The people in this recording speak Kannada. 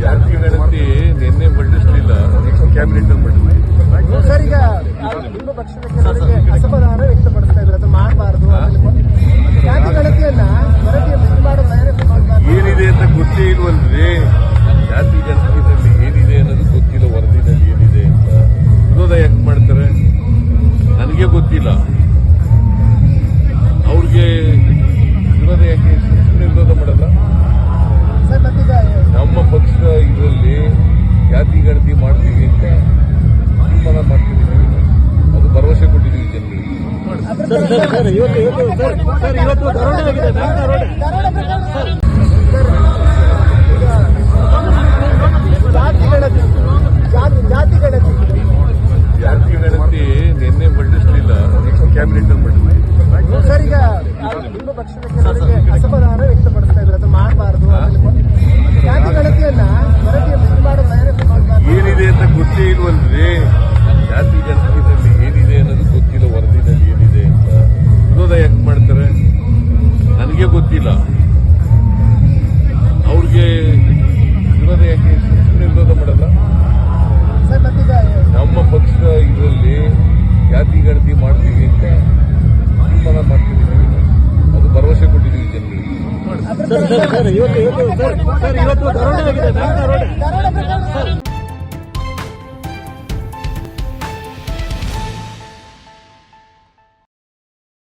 ಜಾತಿ ಗಣತಿ ನಿನ್ನೆ ಮಂಡಿಸಲಿಲ್ಲ ಕ್ಯಾಬಿನೆಟ್ ಅಲ್ಲಿ ಬಗ್ಗೆ ಗೊತ್ತಿಲ್ಲ. ಅವ್ರಿಗೆ ವಿರೋಧ ಯಾಕೆ? ಸುಮ್ಮನೆ ವಿರೋಧ ಮಾಡಲ್ಲ. ನಮ್ಮ ಪಕ್ಷದ ಇದರಲ್ಲಿ ಜಾತಿ ಗಣತಿ ಮಾಡ್ತೀವಿ ಅಂತ ತೀರ್ಮಾನ ಮಾಡ್ತಿದ್ದೀವಿ ಅದು ಭರವಸೆ ಕೊಟ್ಟಿದ್ದೀವಿ ಜನಗಳಿಗೆ ಇವತ್ತು ಸರ್ ಇವತ್ತು ಇವತ್ತು ಸರ್ ಸರ್ ಇವತ್ತು ದರೋಡೆ ಆಗಿದೆ ಬ್ಯಾಂಕ್ ದರೋಡೆ.